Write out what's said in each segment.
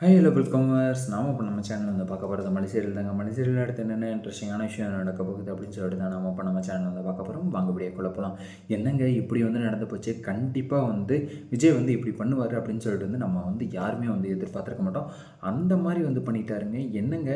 High hello வெல்கமர்ஸ் நாம இப்போ நம்ம சேனல் வந்து பார்க்க போகிறது மலைசீரியல் தாங்க மலை அடுத்து என்னென்ன இன்ட்ரெஸ்டிங்கான விஷயம் நடக்க போகுது அப்படின்னு சொல்லிட்டு தான் நம்ம இப்போ நம்ம சேனல் வந்து பார்க்க போகிறோம் வாங்கப்படியே குழப்பலாம் என்னங்க இப்படி வந்து நடந்து போச்சு? கண்டிப்பாக வந்து விஜய் வந்து இப்படி பண்ணுவார் அப்படின்னு சொல்லிட்டு வந்து நம்ம வந்து யாருமே வந்து எதிர்பார்த்துருக்க மாட்டோம். அந்த மாதிரி வந்து பண்ணிட்டாருங்க. என்னங்க?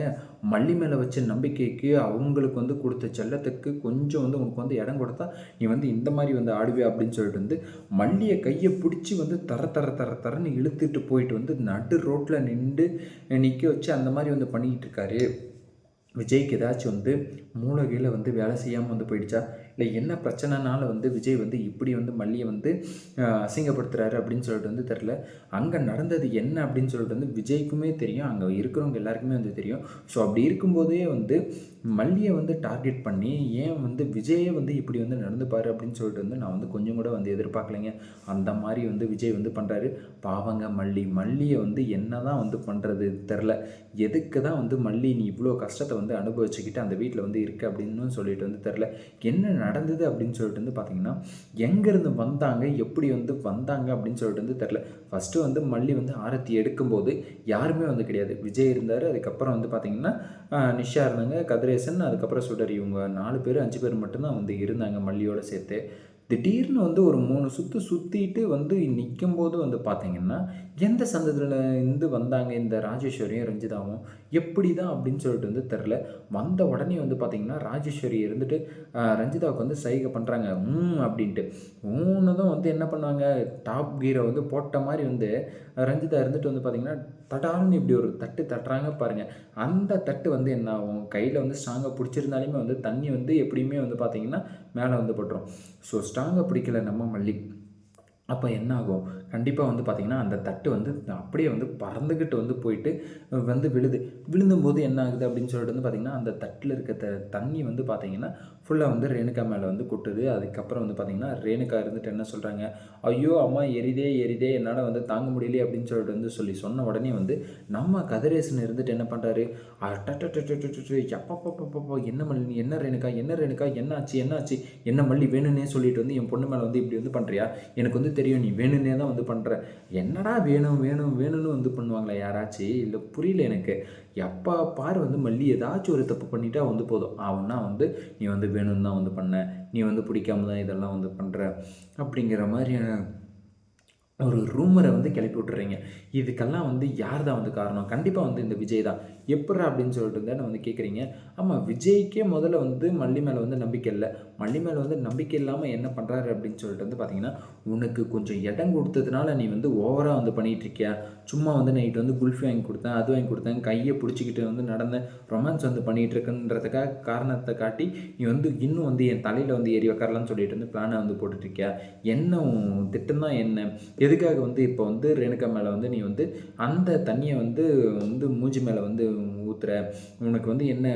மல்லி மேலே வச்ச நம்பிக்கைக்கு அவங்களுக்கு வந்து கொடுத்த செல்லத்துக்கு கொஞ்சம் வந்து உனக்கு வந்து இடம் கொடுத்தா நீ வந்து இந்த மாதிரி வந்து ஆடுவே அப்படின்னு சொல்லிட்டு வந்து மல்லியை கையை பிடிச்சி வந்து தர தர தர தரன்னு இழுத்துட்டு போயிட்டு வந்து நடு ரோட்டில் நின்று நிற்க வச்சு அந்த மாதிரி வந்து பண்ணிக்கிட்டு இருக்காரு. விஜய்க்கு ஏதாச்சும் வந்து மூலகையில் வந்து வேலை செய்யாமல் வந்து போயிடுச்சா? இல்லை என்ன பிரச்சனைனால வந்து விஜய் வந்து இப்படி வந்து மல்லியை வந்து அசிங்கப்படுத்துகிறாரு அசிங்கப்படுத்துறாரு அப்படின்னு சொல்லிட்டு வந்து தெரில அங்கே நடந்தது என்ன அப்படின்னு சொல்லிட்டு வந்து விஜய்க்குமே தெரியும். அங்கே இருக்கிறவங்க எல்லாருக்குமே வந்து தெரியும். ஸோ அப்படி இருக்கும்போதே வந்து மல்லியை வந்து டார்கெட் பண்ணி ஏன் வந்து விஜயே வந்து இப்படி வந்து நடந்துப்பார் அப்படின்னு சொல்லிட்டு வந்து நான் வந்து கொஞ்சம் கூட வந்து எதிர்பார்க்கலைங்க. அந்த மாதிரி வந்து விஜய் வந்து பண்ணுறாரு பாவங்க மல்லி. மல்லியை வந்து என்ன தான் வந்து பண்ணுறது தெரில எதுக்கு தான் வந்து மல்லி நீ இவ்வளோ கஷ்டத்தை வந்து அனுபவிச்சுக்கிட்டு அந்த வீட்டில் வந்து இருக்குது அப்படின்னு சொல்லிட்டு வந்து தெரில என்ன நடந்தது அப்படின்னு சொல்லிட்டு வந்து பார்த்தீங்கன்னா எங்கேருந்து வந்தாங்க எப்படி வந்து வந்தாங்க அப்படின்னு சொல்லிட்டு வந்து தெரில ஃபஸ்ட்டு வந்து மல்லி வந்து ஆரத்தி எடுக்கும்போது யாருமே வந்து கிடையாது. விஜய் இருந்தார் அதுக்கப்புறம் வந்து பார்த்தீங்கன்னா நிஷா இருந்தாங்க கதிரேசன் அதுக்கப்புறம் சுடர் இவங்க நாலு பேர் அஞ்சு பேர் மட்டும்தான் வந்து இருந்தாங்க மல்லியோடு சேர்த்து. திடீர்னு வந்து ஒரு மூணு சுற்று சுற்றிட்டு வந்து நிற்கும் போது வந்து பார்த்திங்கன்னா எந்த சந்தத்தில் இருந்து வந்தாங்க இந்த ராஜேஸ்வரியும் ரஞ்சிதாவும்? எப்படி தான் அப்படின்னு சொல்லிட்டு வந்து தெரில வந்த உடனே வந்து பார்த்திங்கன்னா ராஜேஸ்வரி இருந்துட்டு ரஞ்சிதாவுக்கு வந்து சைகை பண்ணுறாங்க ம் அப்படின்ட்டு. ஊனதும் வந்து என்ன பண்ணாங்க? டாப் கீரை வந்து போட்ட மாதிரி வந்து ரஞ்சிதா இருந்துட்டு வந்து பார்த்திங்கன்னா தடால்னு இப்படி ஒரு தட்டு தட்டுறாங்க பாருங்கள் அந்த தட்டு வந்து என்ன ஆகும்? கையில் வந்து ஸ்ட்ராங்காக பிடிச்சிருந்தாலுமே வந்து தண்ணி வந்து எப்படியுமே வந்து பார்த்தீங்கன்னா மேலே வந்து பட்டுரும். ஸோ ஸ்ட்ராங்காக பிடிக்கல நம்ம மல்லி. அப்போ என்ன ஆகும் கண்டிப்பாக வந்து பார்த்திங்கன்னா அந்த தட்டு வந்து அப்படியே வந்து பறந்துக்கிட்டு வந்து போயிட்டு வந்து விழுது. விழுந்தும்போது என்ன ஆகுது அப்படின்னு சொல்லிட்டு வந்து பார்த்திங்கன்னா அந்த தட்டில் இருக்க த தண்ணி வந்து பார்த்திங்கன்னா ஃபுல்லாக வந்து ரேணுகா மேலே வந்து கொட்டுது. அதுக்கப்புறம் வந்து பார்த்திங்கன்னா ரேணுகா இருந்துட்டு என்ன சொல்கிறாங்க ஐயோ அம்மா எரிதே எரிதே என்னால் வந்து தாங்க முடியலையே அப்படின்னு சொல்லிட்டு வந்து சொல்லி சொன்ன உடனே வந்து நம்ம கதிரேசன் இருந்துட்டு என்ன பண்ணுறாரு எப்பப்பப்பப்பப்போ என்ன மல்லி என்ன ரேணுகா என்ன ரேணுகா என்ன ஆச்சு என்ன ஆச்சு என்ன மல்லி வேணும்னே சொல்லிட்டு வந்து என் பொண்ணு மேலே வந்து இப்படி வந்து பண்ணுறியா எனக்கு வந்து தெரியும் நீ வேணும்னே தான் வந்து பண்ணுற என்னடா வேணும் வேணும் வேணும்னு வந்து பண்ணுவாங்களா யாராச்சும் இல்லை புரியல எனக்கு எப்போ பார் வந்து மல்லி ஏதாச்சும் ஒரு தப்பு பண்ணிட்டா வந்து போதும். அவனா வந்து நீ வந்து வேணும்னு தான் வந்து பண்ண. நீ வந்து பிடிக்காம தான் இதெல்லாம் வந்து பண்ணுற அப்படிங்கிற மாதிரியான ஒரு ரூமரை வந்து கிளப்பி விட்டுறீங்க. இதுக்கெல்லாம் வந்து யார் தான் வந்து காரணம்? கண்டிப்பாக வந்து இந்த விஜய் தான். எப்பட்றா அப்படின்னு சொல்லிட்டு தானே வந்து கேட்குறீங்க ஆமாம் விஜய்க்கே முதல்ல வந்து மல்லி மேலே வந்து நம்பிக்கை இல்லை. மல்லி மேலே வந்து நம்பிக்கை இல்லாமல் என்ன பண்ணுறாரு அப்படின்னு சொல்லிட்டு வந்து பார்த்தீங்கன்னா உனக்கு கொஞ்சம் இடம் கொடுத்ததுனால நீ வந்து ஓவராக வந்து பண்ணிகிட்டு இருக்கியா? சும்மா வந்து நைட்டு வந்து குல்ஃபி வாங்கி கொடுத்தேன் அது வாங்கி கொடுத்தேன் கையை பிடிச்சிக்கிட்டு வந்து நடந்த ரொமான்ஸ் வந்து பண்ணிகிட்ருக்குன்றதுக்காக காரணத்தை காட்டி நீ வந்து இன்னும் வந்து என் தலையில் வந்து ஏறி உக்காரலாம்னு சொல்லிட்டு வந்து பிளானை வந்து போட்டுட்ருக்கியா என்ன உன் திட்டம் தான் என்ன? எதுக்காக வந்து இப்போ வந்து ரேணுகா மேலே வந்து நீ வந்து அந்த தண்ணியை வந்து வந்து மூஞ்சி மேலே வந்து ஊற்றுற உனக்கு வந்து என்ன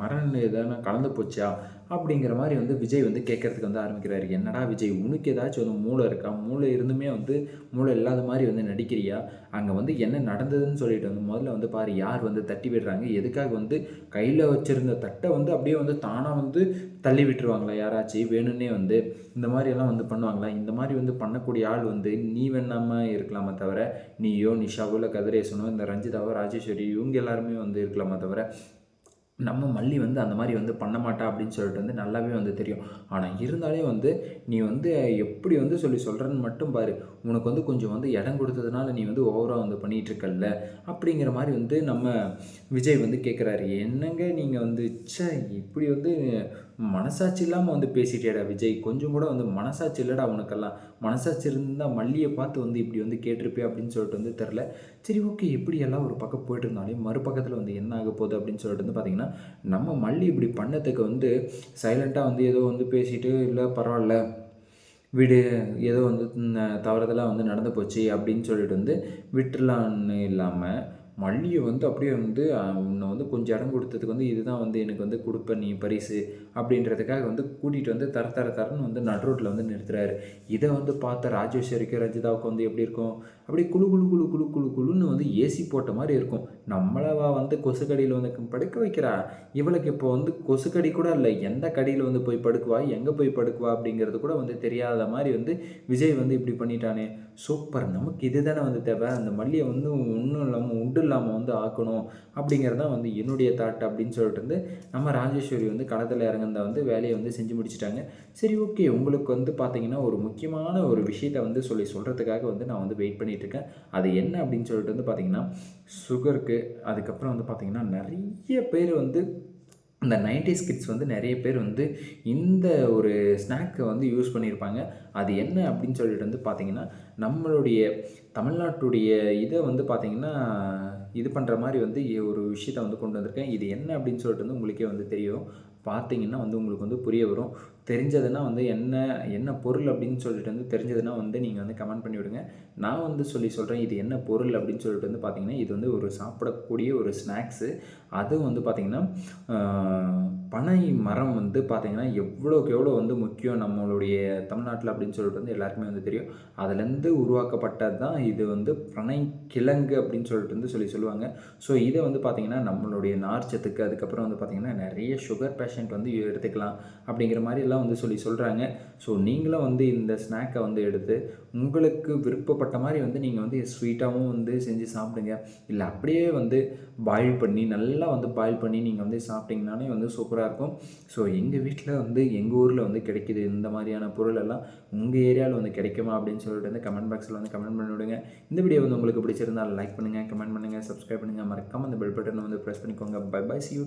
மரண எதனா கலந்து போச்சா? அப்படிங்கிற மாதிரி வந்து விஜய் வந்து கேட்கறதுக்கு வந்து ஆரம்பிக்கிறாரு. என்னடா விஜய் உனக்கு ஏதாச்சும் வந்து மூளை இருக்கா? மூளை இருந்துமே வந்து மூளை இல்லாத மாதிரி வந்து நடிக்கிறியா? அங்கே வந்து என்ன நடந்ததுன்னு சொல்லிட்டு வந்து முதல்ல வந்து பாரு யார் வந்து தட்டி விடுறாங்க? எதுக்காக வந்து கையில் வச்சிருந்த தட்டை வந்து அப்படியே வந்து தானாக வந்து தள்ளி விட்டுருவாங்களா? யாராச்சும் வேணும்னே வந்து. இந்த மாதிரியெல்லாம் வந்து பண்ணுவாங்களா? இந்த மாதிரி வந்து பண்ணக்கூடிய ஆள் வந்து நீ வேணாமல் இருக்கலாமே தவிர நீயோ நிஷாவோ இல்லை கதிரேசனோ இந்த ரஞ்சிதாவோ ராஜேஸ்வரி இவங்க எல்லாருமே வந்து இருக்கலாமே தவிர நம்ம மல்லி வந்து அந்த மாதிரி வந்து பண்ண மாட்டா அப்படின்னு சொல்லிட்டு வந்து நல்லாவே வந்து தெரியும். ஆனால் இருந்தாலே வந்து நீ வந்து எப்படி வந்து சொல்லி சொல்கிறன்னு மட்டும் பாரு. உனக்கு வந்து கொஞ்சம் வந்து இடம் கொடுத்ததுனால நீ வந்து ஓவராக வந்து பண்ணிகிட்ருக்கல்ல அப்படிங்கிற மாதிரி வந்து நம்ம விஜய் வந்து கேட்குறாரு என்னங்க நீங்கள் வந்து ச்சே இப்படி வந்து மனசாட்சி இல்லாமல் வந்து பேசிட்டேடா விஜய். கொஞ்சம் கூட வந்து மனசாட்சி இல்லைடா உனக்கெல்லாம். மனசாட்சி இருந்தால் மல்லியை பார்த்து வந்து இப்படி வந்து கேட்டிருப்பே அப்படின்னு சொல்லிட்டு வந்து தெரில சரி ஓகே எப்படி எல்லாம் ஒரு பக்கம் போயிட்டு இருந்தாலும் மறுபக்கத்தில் வந்து என்ன ஆக போகுது அப்படின்னு சொல்லிட்டு வந்து பார்த்திங்கன்னா நம்ம மல்லி இப்படி பண்ணதுக்கு வந்து சைலண்ட்டாக வந்து ஏதோ வந்து பேசிட்டு இல்லை பரவாயில்ல. வீடு. ஏதோ வந்து தவறுதலாக வந்து நடந்து போச்சு. அப்படின்னு சொல்லிட்டு வந்து விட்டுலான்னு இல்லாமல் மல்லியை வந்து அப்படியே வந்து உன்னை வந்து கொஞ்சம் இடம் கொடுத்ததுக்கு வந்து இதுதான் வந்து எனக்கு வந்து கொடுப்ப நீ பரிசு அப்படின்றதுக்காக வந்து கூட்டிகிட்டு வந்து தர தர தரன்னு வந்து நடு ரோட்டில் வந்து நிறுத்துறாரு. இதை வந்து பார்த்த ராஜேஸ்வரிக்கு ரஞ்சிதாவுக்கு வந்து எப்படி இருக்கும்? அப்படியே குழு குழு குழு குழு குழு குழுன்னு வந்து ஏசி போட்ட மாதிரி இருக்கும். நம்மளவா வந்து கொசுக்கடியில் வந்து படுக்க வைக்கிறா? இவளுக்கு இப்போ வந்து கொசுக்கடி கூட இல்லை. எந்த கடியில் வந்து போய் படுக்குவா? எங்கே போய் படுக்குவா? அப்படிங்கிறது கூட வந்து தெரியாத மாதிரி வந்து விஜய் வந்து இப்படி பண்ணிட்டானே. சூப்பர். நமக்கு இது தானே வந்து தேவை. அந்த மல்லியை வந்து ஒன்றும் இல்லாமல் உண்டு நாம் வந்து ஆக்கணும் அப்படிங்கிறது தான் வந்து என்னுடைய தாட் அப்படின்னு சொல்லிட்டு வந்து நம்ம ராஜேஸ்வரி வந்து களத்தில் இறங்குனத வந்து வேலையை வந்து செஞ்சு முடிச்சிட்டாங்க. சரி ஓகே உங்களுக்கு வந்து பார்த்தீங்கன்னா ஒரு முக்கியமான ஒரு விஷயத்தை வந்து சொல்லி சொல்கிறதுக்காக வந்து நான் வந்து வெயிட் பண்ணிகிட்ருக்கேன் அது என்ன அப்படின்னு சொல்லிட்டு வந்து பார்த்தீங்கன்னா சுகருக்கு அதுக்கப்புறம் வந்து பார்த்திங்கன்னா நிறைய பேர் வந்து இந்த 90s கிட்ஸ் வந்து நிறைய பேர் வந்து இந்த ஒரு ஸ்நாக்கை வந்து யூஸ் பண்ணியிருப்பாங்க அது என்ன அப்படின்னு சொல்லிட்டு வந்து பார்த்தீங்கன்னா நம்மளுடைய தமிழ்நாட்டுடைய இதை வந்து பார்த்தீங்கன்னா இது பண்ணுற மாதிரி வந்து ஒரு விஷயத்தை வந்து கொண்டு வந்திருக்கேன். இது என்ன அப்படின்னு சொல்லிட்டு வந்து உங்களுக்கே வந்து தெரியும். பார்த்தீங்கன்னா வந்து உங்களுக்கு வந்து புரிய வரும். தெரிஞ்சதுன்னா வந்து என்ன என்ன பொருள் அப்படின்னு சொல்லிட்டு வந்து தெரிஞ்சதுன்னா வந்து நீங்கள் வந்து கமெண்ட் பண்ணி விடுங்க. நான் வந்து சொல்லி சொல்கிறேன் இது என்ன பொருள் அப்படின்னு சொல்லிட்டு வந்து பார்த்தீங்கன்னா இது வந்து ஒரு சாப்பிடக்கூடிய ஒரு ஸ்நாக்ஸு. அதுவும் வந்து பார்த்திங்கன்னா பனை மரம் வந்து பார்த்திங்கன்னா எவ்வளோக்கு எவ்வளோ வந்து முக்கியம் நம்மளுடைய தமிழ்நாட்டில் அப்படின்னு சொல்லிட்டு வந்து எல்லாருக்குமே வந்து தெரியும். அதுலேருந்து உருவாக்கப்பட்டது தான் இது வந்து பனை கிழங்கு அப்படின்னு சொல்லிட்டு வந்து சொல்லி சொல்லுவாங்க சொல்லுவாங்க. ஸோ இதை வந்து பார்த்திங்கன்னா நம்மளுடைய நார்ச்சத்துக்கு அதுக்கப்புறம் வந்து பார்த்திங்கன்னா நிறைய சுகர் பேஷண்ட் வந்து எடுத்துக்கலாம் அப்படிங்கிற மாதிரி எல்லாம் வந்து சொல்லி சொல்கிறாங்க ஸோ நீங்களும் வந்து இந்த ஸ்நாக்கை வந்து எடுத்து உங்களுக்கு விருப்பப்பட்ட மாதிரி வந்து நீங்கள் வந்து ஸ்வீட்டாகவும் வந்து செஞ்சு சாப்பிடுங்க. இல்லை அப்படியே வந்து பாயில் பண்ணி நல்லா வந்து பாயில் பண்ணி நீங்கள் வந்து சாப்பிட்டிங்கனாலே வந்து சூப்பராக இருக்கும். ஸோ எங்கள் வீட்டில் வந்து எங்கள் ஊரில் வந்து கிடைக்கிது இந்த மாதிரியான பொருள் எல்லாம் உங்கள் ஏரியாவில் வந்து கிடைக்குமா அப்படின்னு சொல்லிட்டு வந்து கமெண்ட் பாக்ஸில் வந்து கமெண்ட் பண்ணி விடுங்க. இந்த வீடியோ வந்து உங்களுக்கு பிடிச்சிருந்தால் லைக் பண்ணுங்கள் கமெண்ட் பண்ணுங்கள் சப்ஸ்கிரைப் பண்ணுங்கள் மறக்காமல் அந்த பெல் பட்டனை வந்து ப்ரெஸ் பண்ணிக்கோங்க. By by C you